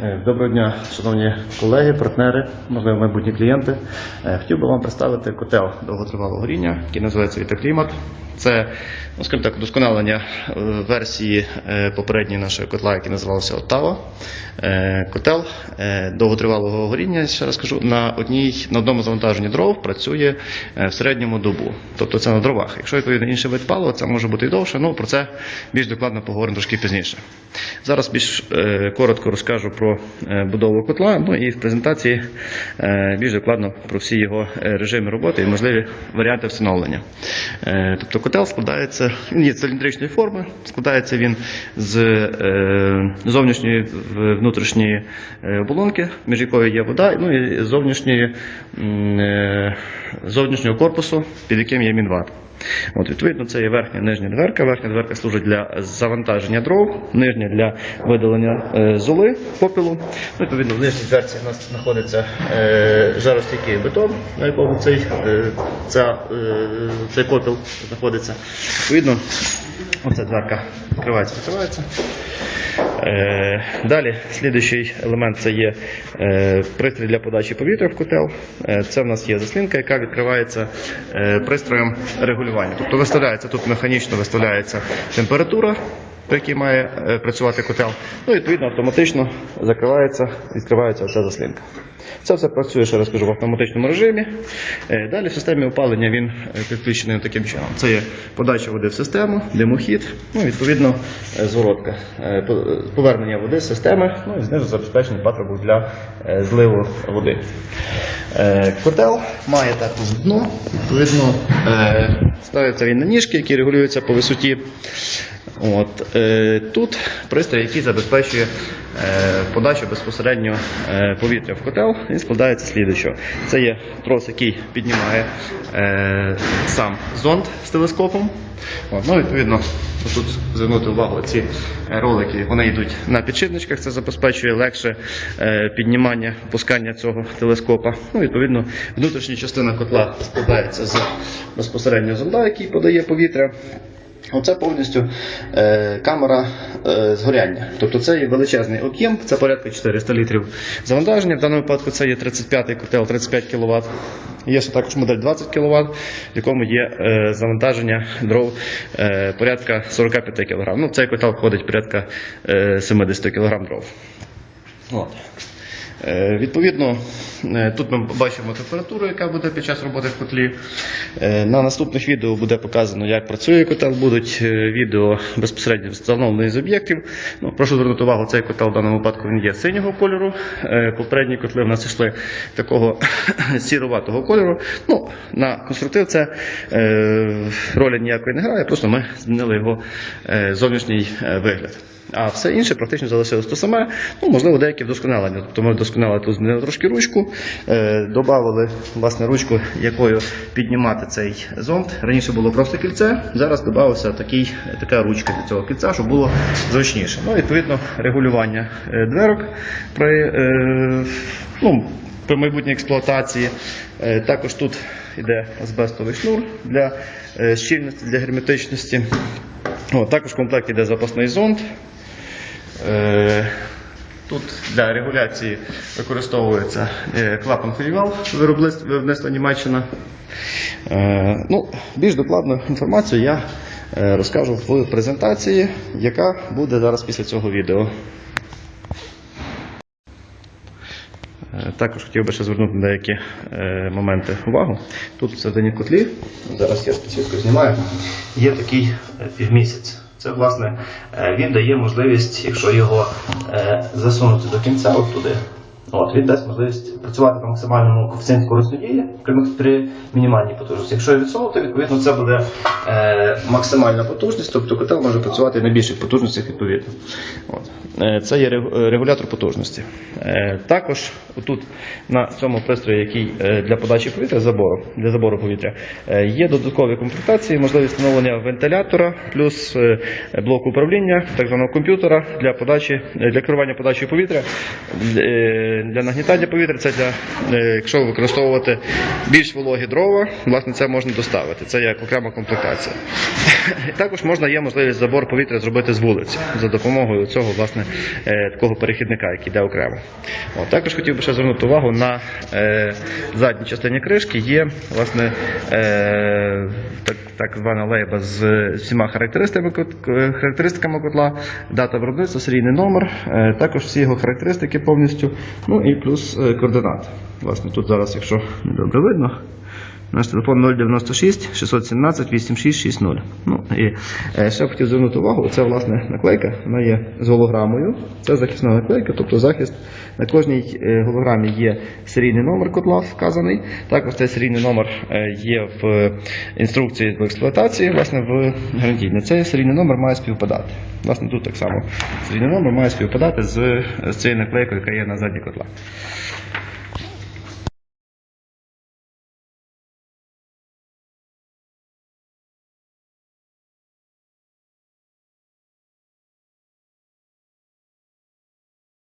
Е, Доброго дня, шановні колеги, партнери, можливо, майбутні клієнти. Е, Хотів би вам представити котел довготривалого горіння, який називається Вітаклімат. Це, ну, скажімо так, удосконалення е, версії е, попередньої нашої котла, який називався Оттава. Е, Котел довготривалого горіння, ще раз кажу, на одній на одному завантаженні дров працює в середньому добу. Тобто це на дровах. Якщо відповідно інший вид палива, це може бути і довше. Ну про це більш докладно поговоримо трошки пізніше. Зараз більш коротко розкажу про будову котла, ну і в презентації більш докладно про всі його режими роботи і можливі варіанти встановлення. Тобто котел складається, він є циліндричної форми, складається він з е, зовнішньої внутрішньої е, оболонки, між якою є вода, ну і зовнішньої, е, зовнішнього корпусу, під яким є мінват. От, відповідно, це є верхня і нижня дверка. Верхня дверка служить для завантаження дров, нижня для видалення е, золи, попілу. Ну, відповідно, в нижній дверці у нас знаходиться е, жаростійкий бетон, на якому цей, е, ця, е, цей попіл знаходиться. Відповідно, оця дверка відкривається, відкривається. Е, Далі, слідуючий елемент це є е, пристрій для подачі повітря в котел. Е, Це в нас є заслінка, яка відкривається е, пристроєм регулювання. Тобто виставляється тут механічно виставляється температура, при якій має е, працювати котел. Ну і відповідно автоматично закривається, відкривається оця заслінка. Це все працює, ще раз кажу, в автоматичному режимі. Е, Далі в системі опалення він е, підключений таким чином. Це є подача води в систему, димохід, ну відповідно зворотка. По- Повернення води з системи, ну і знизу забезпечення патрубок для зливу води. Котел має також дно, відповідно ставиться він на ніжки, які регулюються по висоті. От, е, тут пристрій, який забезпечує е, подачу безпосередньо е, повітря в котел, він складається слідуючого. Це є трос, який піднімає е, сам зонд з телескопом. От, ну, відповідно, тут звернути увагу, ці ролики вони йдуть на підшипничках, це забезпечує легше е, піднімання, опускання цього телескопа. Ну, відповідно, внутрішня частина котла складається з безпосередньо зонда, який подає повітря. Оце повністю е, камера е, згоряння. Тобто це є величезний об'єм, це порядка 400 літрів завантаження. В даному випадку це є 35-й котел, 35 кВт. Є ще також модель 20 кВт, в якому є е, завантаження дров е, порядка 45 кг. Ну, цей котел входить порядка е, 70 кг дров. От. Е, Відповідно, е, тут ми бачимо температуру, яка буде під час роботи в котлі. Е, На наступних відео буде показано, як працює котел. Будуть відео безпосередньо встановлені з об'єктів. Ну, прошу звернути увагу, цей котел в даному випадку він є синього кольору. Попередні котли в нас йшли такого сіруватого кольору. Ну, на конструктив це ролі ніякої не грає, просто ми змінили його зовнішній вигляд. А все інше практично залишилось те саме. Ну, можливо, деякі вдосконалення. Тобто ми вдосконалили тут трошки ручку, е, додали власне ручку, якою піднімати цей зонд. Раніше було просто кільце, зараз додався такий, така ручка для цього кільця, щоб було зручніше. Ну, відповідно, регулювання е, дверок при, е, ну, при майбутній експлуатації. Також тут йде азбестовий шнур для щільності, для герметичності. О, також в комплекті йде запасний зонд. Для регуляції використовується клапан Фейвал виробництва Німеччина. Е, Ну, більш докладну інформацію я е, розкажу в презентації, яка буде зараз після цього відео. Е, Також хотів би ще звернути на деякі моменти увагу. Тут в середині котлі, зараз я специфіку знімаю, є такий півмісяць. Це, власне, е, він дає можливість, якщо його е, засунути до кінця, от туди, от, він дасть можливість працювати по максимальному коефіцієнті корисної дії при, мінімальній потужності. Якщо його відсунути, відповідно, це буде е, максимальна потужність, тобто котел може працювати на більших потужностях відповідно. От. Е, Це є е, регулятор потужності. Е, Також тут на цьому пристрої, який для подачі повітря забору, для забору повітря, є додаткові комплектації, можливість встановлення вентилятора, плюс блок управління, так званого комп'ютера для подачі, для керування подачею повітря, для нагнітання повітря. Це для, якщо використовувати більш вологі дрова, власне, це можна доставити. Це як окрема комплектація. Також можна є можливість забор повітря зробити з вулиці за допомогою цього власне такого перехідника, який йде окремо. От, також хотів би ще звернути увагу на е, задній частині кришки є власне е, так, так звана лейба з всіма характеристиками, е, характеристиками котла, дата виробництва, серійний номер, е, також всі його характеристики повністю, ну і плюс е, координати. Власне, тут зараз, якщо не добре видно. Наш телефон 096 617 8660. Ну і е, ще хотів звернути увагу, це власне наклейка, вона є з голограмою. Це захисна наклейка, тобто захист. На кожній е, голограмі є серійний номер котла вказаний. Також цей серійний номер е, є в інструкції в експлуатації, власне, в гарантійній. Цей серійний номер має співпадати. Власне, тут так само серійний номер має співпадати з, з цією наклейкою, яка є на задній котла.